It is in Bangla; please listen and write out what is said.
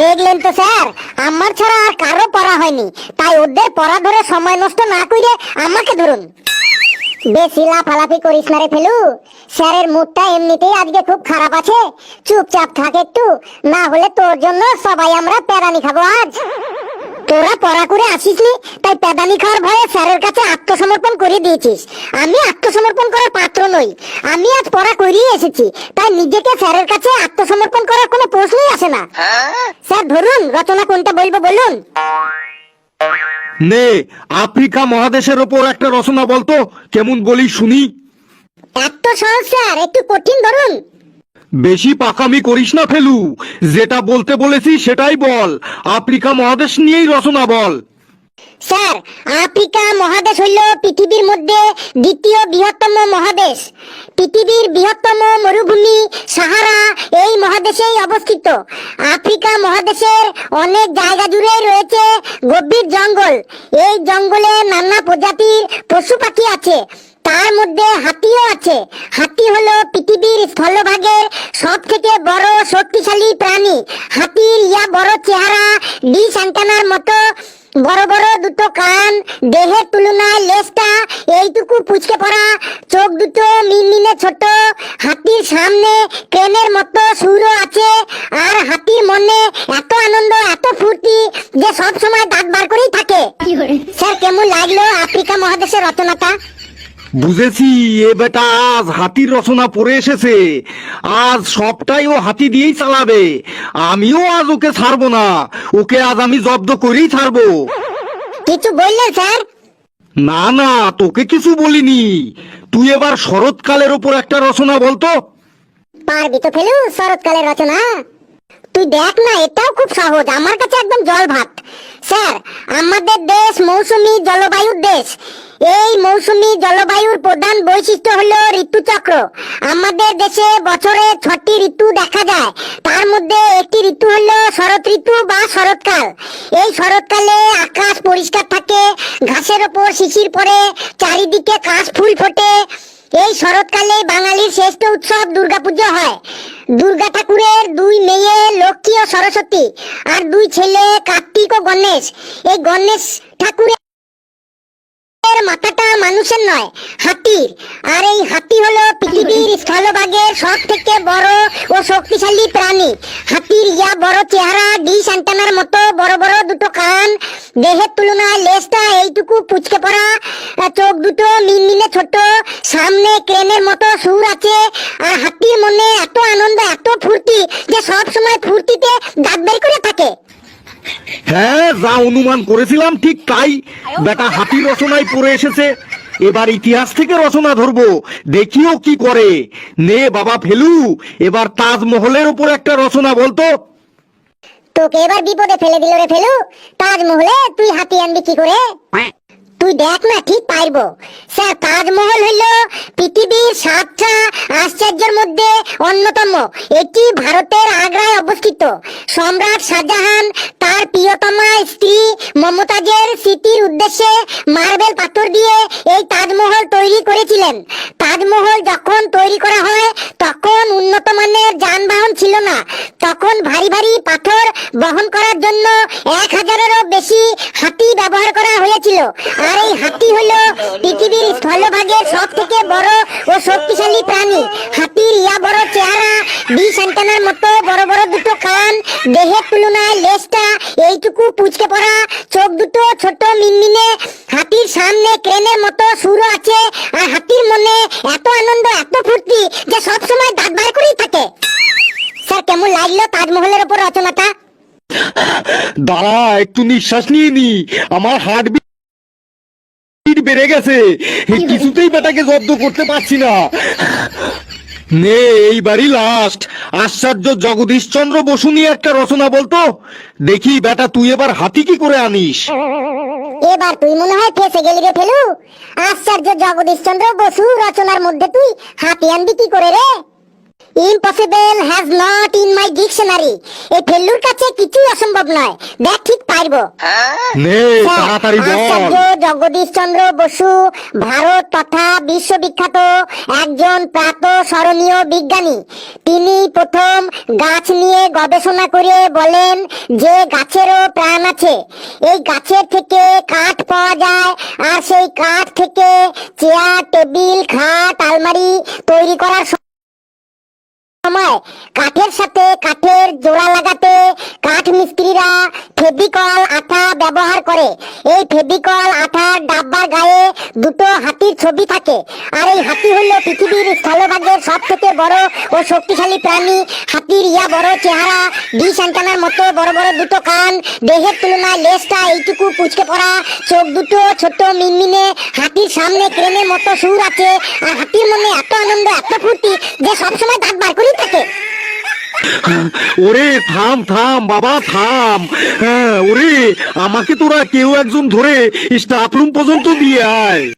দেখলেন তো স্যার, আমার ছাড়া আর কারও পড়া হয়নি। তাই ওদের পড়া ধরে সময় নষ্ট না করে আমাকে ধরুন। বেশি লাফালাফি করিস না রে ফেলু। স্যারের মুডটা এমনিতেই আজকে খুব খারাপ আছে। চুপচাপ থাক একটু, না হলে তোর জন্য সবাই আমরা প্যারানি খাব আজ। তোরা পড়া করে আসিসনি তাই প্যাদানি খাওয়ার ভয়ে স্যারের কাছে আত্মসমর্পণ করে দিয়েছিস। আমি আত্মসমর্পণ করার পাত্র নই আমি আজ পড়া করিয়ে এসেছি তাই নিজেকে স্যারের কাছে আত্মসমর্পণ করার কোনো প্রশ্নই আসে না। স্যার ধরুন রচনা কোনটা বলব বলুন? নে আফ্রিকা মহাদেশের ওপর একটা রচনা বলতো কেমন বলি শুনি। এত সহজ স্যার একটু কঠিন ধরুন। বেশি পাকামি করিস না, ফেলু। যেটা বলতে বলেছি সেটাই বল। আফ্রিকা মহাদেশ নিয়েই রচনা বল। স্যার, আফ্রিকা মহাদেশ হইল পৃথিবীর মধ্যে দ্বিতীয় বৃহত্তম মহাদেশ। পৃথিবীর বৃহত্তম মরুভূমি সাহারা এই মহাদেশেই অবস্থিত। আফ্রিকা মহাদেশের অনেক জায়গা জুড়ে রয়েছে গভীর জঙ্গল। এই জঙ্গলে নানা প্রজাতির পশু পাখি আছে। তার মধ্যে হাতিও আছে। হাতি হলো পৃথিবীর স্থলভাগের সব থেকে বড় শক্তিশালী প্রাণী। হাতির ইয়া বড় চেহারা, ডিশ অ্যান্টেনার মতো বড় বড় দুটো কান, দেহের তুলনায় লেজটা এইটুকু পুচকে পড়া, চোখ দুটো মিনমিনে ছোট। হাতির সামনে ক্রেনের মতো সুরও আছে আর হাতির মনে এত আনন্দ এত ফুর্তি যে সব সময় দাঁত বার করেই থাকে স্যার কেমন লাগল আফ্রিকা মহাদেশের রচনাটা বুঝেছি এ বেটা আজ হাতির রচনা পড়ে এসেছে। আজ সবটাই ও হাতি দিয়েই চালাবে। আমিও আজ ওকে ছাড়বো না। ওকে আজ আমি জব্দ করেই ছাড়বো। কিছু বললেন স্যার? না না তোকে কিছু বলিনি। তুই এবার শরৎকালের ওপর একটা রচনা বলতো পারবি তো ফেলু শরৎকালের রচনা। তুই দেখ না এটাও খুব সহজ। আমার কাছে একদম জল ভাত স্যার, আমাদের দেশ মৌসুমি জলবায়ুর দেশ। এই মৌসুমি জলবায়ুর প্রধান বৈশিষ্ট্য হলো ঋতুচক্র। আমাদের দেশে বছরে ছটি ঋতু দেখা যায়। তার মধ্যে একটি ঋতু হলো শরৎ ঋতু বা শরৎকাল। এই শরৎকালে আকাশ পরিষ্কার থাকে, ঘাসের ওপর শিশির পড়ে, চারিদিকে কাশ ফুল ফোটে। এই শরৎকালে বাঙালির শ্রেষ্ঠ উৎসব দুর্গাপুজো হয়। দুর্গা ঠাকুরের দুই মেয়ে লক্ষ্মী ও সরস্বতী আর দুই ছেলে কার্তিক ও গণেশ। এই গণেশ ঠাকুরের মাথাটা মানুষের নয়, হাতির। আর এই হাতি হলো পৃথিবীর স্থলভাগের সব থেকে বড় ও শক্তিশালী প্রাণী। হাতির ইয়া বড় চেহারা, ডিশ অ্যান্টেনার মতো বড় বড় দুটো কান, দেহের তুলনায় লেজটা এইটুকু পুচকে পড়া, চোখ দুটো মিনমিনে ছোট, সামনে ক্রেনের মতো সুর আছে, আর হাতির মনে এত আনন্দ এত ফুর্তি যে সব সময় ফুর্তিতে দাঁত বের করে থাকে। হ্যাঁ যা অনুমান করেছিলাম ঠিক তাই। বেটা হাতি রচনায় পড়ে এসেছে। এবার ইতিহাস থেকে রচনা ধরবো। দেখিও কি করে। নে বাবা ফেলু এবার তাজমহলের উপর একটা রচনা বলতো তোকে এবার বিপদে ফেলে দিল রে ফেলু। তাজমহলে তুই হাতি আনবি কি করে? তুই দেখ না, ঠিক পারব। স্যার, তাজমহল হইল পৃথিবীর সাতটা আশ্চর্যের মধ্যে অন্যতম। এটি ভারতের আগ্রায় অবস্থিত। সম্রাট শাহজাহান তার প্রিয়তমা স্ত্রী মমতাজের স্মৃতির উদ্দেশ্যে মার্বেল পাথর দিয়ে এই তাজমহল তৈরি করেছিলেন। তাজমহল যখন তৈরি করা হয়, তখন উন্নত মানের যানবাহন ছিল না। তখন ভারী ভারী পাথর বহন করার জন্য এক হাজারেরও বেশি হাতি ব্যবহার করা হয়েছিল। হাতি হলো পৃথিবীর স্থলভাগের সব থেকে বড় ও শক্তিশালী প্রাণী। হাতির ইয়া বড় চেহারা, বিষ অ্যান্টেনার মতো বড় বড় দুটো কান, দেহের তুলনায় লেজটা এইটুকু পুচকে পড়া, চোখ দুটো ছোট মিনমিনে। হাতির সামনে ক্রেনের মতো সুরও আছে আর হাতির মনে এত আনন্দ, এত ফুর্তি যে সব সময় দাঁত বার করেই থাকে। স্যার, কেমন লাগল তাজমহলের ওপর রচনাটা? দাঁড়া, একটু নিঃশ্বাস নিয়ে নি। আমার বেড়ে গেছে। কিছুতেই বেটাকে জব্দ করতে পারছি না। নে এইবারই লাস্ট আশ্চর্য জগদীশচন্দ্র বসু নিয়ে একটা রচনা বলতো? দেখি বেটা তুই এবার হাতি কি করে আনিস? এবার তুই মনে হয় ফেসে গেলি রে ফেলু। আশ্চর্য জগদীশ চন্দ্র বসু রচনার মধ্যে তুই হাতি আনবি কি করে রে? Impossible has not in my dictionary এই ফেলুর কাছে কিছুই অসম্ভব নয়। দেখ ঠিক পারব। নে স্যার, তাড়াতাড়ি বল। আচার্য জগদীশ চন্দ্র বসু ভারত তথা বিশ্ববিখ্যাত একজন প্রাত স্মরণীয় বিজ্ঞানী। তিনি প্রথম গাছ নিয়ে গবেষণা করে বলেন যে গাছেরও প্রাণ আছে। এই গাছের থেকে কাঠ পাওয়া যায় আর সেই কাঠ থেকে চেয়ার টেবিল খাট আলমারি তৈরি করার সময়। কাঠের সাথে কাঠের জোড়া লাগাতে কাঠ মিস্ত্রিরা ফেভিকল আঠা ব্যবহার করে। এই ফেভিকল আঠার ডাব্বার গায়ে দুটো হাতির ছবি থাকে। আর এই হাতি হলো পৃথিবীর স্থলভাগের সব থেকে বড় ও শক্তিশালী প্রাণী। হাতির ইয়া বড় চেহারা, ডিশ অ্যান্টানার মতো বড় বড় দুটো কান, দেহের তুলনায় লেজটা এইটুকু পুচকে পড়া, চোখ দুটো ছোট মিনমিনে, হাতির সামনে ক্রেনের মতো সুর আছে। আর হাতির মনে এত আনন্দ, এত ফুর্তি যে সবসময় দাঁত বার করেই থাকে ওরে থাম থাম, বাবা, থাম। হ্যাঁ ওরে, আমাকে তোরা কেউ একজন ধরে স্টাফ রুম পর্যন্ত দিয়ে আয়।